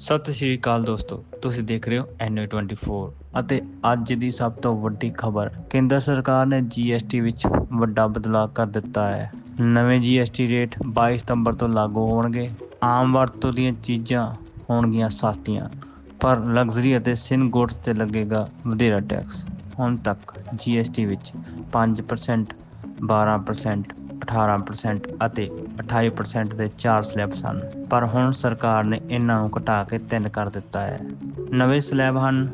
ਸਤਿ ਸ਼੍ਰੀ ਅਕਾਲ ਦੋਸਤੋ, ਤੁਸੀਂ ਦੇਖ ਰਹੇ ਹੋ NA24 ਅਤੇ ਅੱਜ ਦੀ ਸਭ ਤੋਂ ਵੱਡੀ ਖਬਰ, ਕੇਂਦਰ ਸਰਕਾਰ ਨੇ GST ਵਿੱਚ ਵੱਡਾ ਬਦਲਾਅ ਕਰ ਦਿੱਤਾ ਹੈ। ਨਵੇਂ GST ਰੇਟ 22 ਸਤੰਬਰ ਤੋਂ ਲਾਗੂ ਹੋਣਗੇ। ਆਮ ਵਰਤੋਂ ਦੀਆਂ ਚੀਜ਼ਾਂ ਹੋਣਗੀਆਂ ਸਸਤੀਆਂ, ਪਰ ਲਗਜ਼ਰੀ ਅਤੇ ਸਿਨ ਗੁੱਡਸ ਤੇ ਲੱਗੇਗਾ ਵਧੇਰਾ ਟੈਕਸ। ਹੁਣ ਤੱਕ GST ਵਿੱਚ 5% 12% 18% ਅਤੇ 28% ਦੇ ਚਾਰ ਸਲੈਬ ਸਨ। ਪਰ ਹੁਣ ਸਰਕਾਰ ਨੇ ਇਹਨਾਂ ਨੂੰ ਘਟਾ ਕੇ ਤਿੰਨ ਕਰ ਦਿੱਤਾ ਹੈ। ਨਵੇਂ ਸਲੈਬ ਹਨ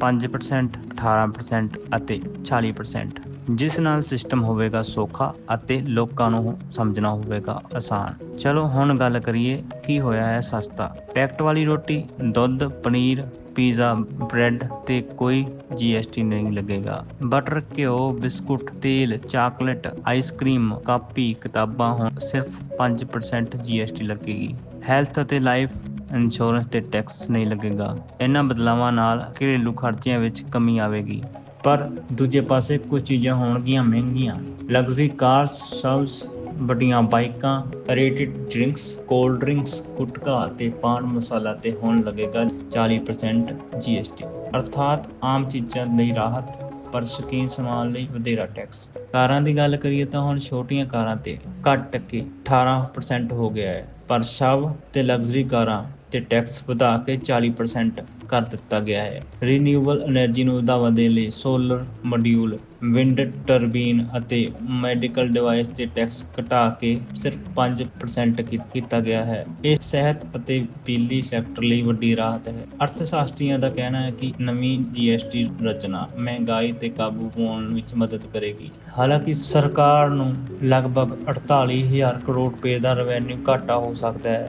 5% 18% ਅਤੇ 40% ਜਿਸ ਨਾਲ ਸਿਸਟਮ ਹੋਵੇਗਾ ਸੌਖਾ ਅਤੇ ਲੋਕਾਂ ਨੂੰ ਸਮਝਣਾ ਹੋਵੇਗਾ ਆਸਾਨ। ਚਲੋ ਹੁਣ ਗੱਲ ਕਰੀਏ ਕੀ ਹੋਇਆ ਹੈ ਸਸਤਾ। ਪੈਕਟ ਵਾਲੀ ਰੋਟੀ, ਦੁੱਧ, ਪਨੀਰ, ਪੀਜ਼ਾ, ਬ੍ਰੈਡ ਤੇ ਕੋਈ GST ਨਹੀਂ ਲੱਗੇਗਾ। ਬਟਰ, ਘਿਓ, ਬਿਸਕੁਟ, ਤੇਲ, ਚਾਕਲੇਟ, ਆਈਸਕ੍ਰੀਮ, ਕਾਪੀ, ਕਿਤਾਬਾਂ ਹੁਣ ਸਿਰਫ 5% GST ਲੱਗੇਗੀ। ਹੈਲਥ ਅਤੇ ਲਾਈਫ ਇੰਸ਼ੋਰੈਂਸ ਤੇ ਟੈਕਸ ਨਹੀਂ ਲੱਗੇਗਾ। ਇਹਨਾਂ ਬਦਲਾਵਾਂ ਨਾਲ ਘਰੇਲੂ ਖਰਚਿਆਂ ਵਿੱਚ ਕਮੀ ਆਵੇਗੀ। ਪਰ ਦੂਜੇ ਪਾਸੇ ਕੁਝ ਚੀਜ਼ਾਂ ਹੋਣਗੀਆਂ ਮਹਿੰਗੀਆਂ। ਲਗਜ਼ਰੀ ਕਾਰਸ ਸਬਸ ਵੱਡੀਆਂ ਬਾਈਕਾਂ rated drinks cold drinks gutka ਤੇ ਪਾਨ ਮਸਾਲਾ ਤੇ ਹੋਣ ਲੱਗੇਗਾ 40% GST ਅਰਥਾਤ ਆਮ ਚੀਜ਼ਾਂ ਲਈ ਰਾਹਤ, ਪਰ ਸ਼ੌਕੀਨ ਸਮਾਨ ਲਈ ਵਧੇਰਾ ਟੈਕਸ ਕਾਰਾਂ ਦੀ ਗੱਲ ਕਰੀਏ ਤਾਂ ਹੁਣ ਛੋਟੀਆਂ ਕਾਰਾਂ ਤੇ ਘੱਟ ਕੇ 18% ਹੋ ਗਿਆ ਹੈ। ਪਰ ਸ਼ਵ ਤੇ ਲਗਜ਼ਰੀ ਕਾਰਾਂ ਤੇ ਟੈਕਸ ਵਧਾ ਕੇ 40% ਕਰ ਦਿੱਤਾ ਗਿਆ ਹੈ। ਰੀਨਿਊਏਬਲ એનર્ਜੀ ਨੂੰ ਵਧਾਵਾ ਦੇ ਲਈ ਸੋਲਰ ਮੋਡਿਊਲ ਵਿੰਡ ਟਰਬੀਨ ਅਤੇ ਮੈਡੀਕਲ ਡਿਵਾਈਸ ਤੇ ਟੈਕਸ ਘਟਾ ਕੇ ਸਿਰਫ 5% ਕੀਤਾ ਗਿਆ ਹੈ। ਇਹ ਸਿਹਤ ਅਤੇ ਬਿਜਲੀ ਸੈਕਟਰ ਲਈ ਵੱਡੀ ਰਾਹਤ ਹੈ। ਅਰਥਸ਼ਾਸਤਰੀਆਂ ਦਾ ਕਹਿਣਾ ਹੈ ਕਿ ਨਵੀਂ ਜੀਐਸਟੀ ਰਚਨਾ ਮਹਿੰਗਾਈ ਤੇ ਕਾਬੂ ਪਾਉਣ ਵਿੱਚ ਮਦਦ ਕਰੇਗੀ। ਹਾਲਾਂਕਿ ਸਰਕਾਰ ਨੂੰ ਲਗਭਗ 48000 ਕਰੋੜ ਰੁਪਏ ਦਾ ਰੈਵਨਿਊ ਘਾਟਾ ਹੋ ਸਕਦਾ ਹੈ।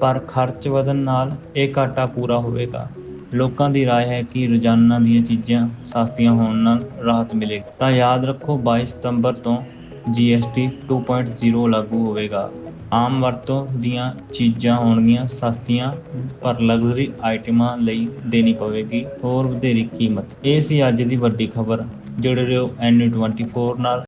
ਪਰ ਖਰਚ ਵਧਣ ਨਾਲ ਇਹ ਘਾਟਾ ਪੂਰਾ ਹੋਵੇਗਾ ਲੋਕਾਂ ਦੀ رائے ਹੈ ਕਿ ਰੋਜ਼ਾਨਾ ਦੀਆਂ ਚੀਜ਼ਾਂ ਸਸਤੀਆਂ ਹੋਣ ਨਾਲ ਰਾਹਤ ਮਿਲੇਗੀ ਤਾਂ ਯਾਦ ਰੱਖੋ 22 ਸਤੰਬਰ ਤੋਂ GST 2.0 ਲਾਗੂ ਹੋਵੇਗਾ ਆਮ ਵਰਤੋਂ ਦੀਆਂ ਚੀਜ਼ਾਂ ਹੋਣਗੀਆਂ ਸਸਤੀਆਂ ਪਰ ਲਗਜ਼ਰੀ ਆਈਟਮਾਂ ਲਈ ਦੇਣੀ ਪਵੇਗੀ ਹੋਰ ਵਧੇਰੀ ਕੀਮਤ ਇਹ ਸੀ ਅੱਜ ਦੀ ਵੱਡੀ ਖਬਰ ਜੁੜੇ ਰਹੋ NU24 ਨਾਲ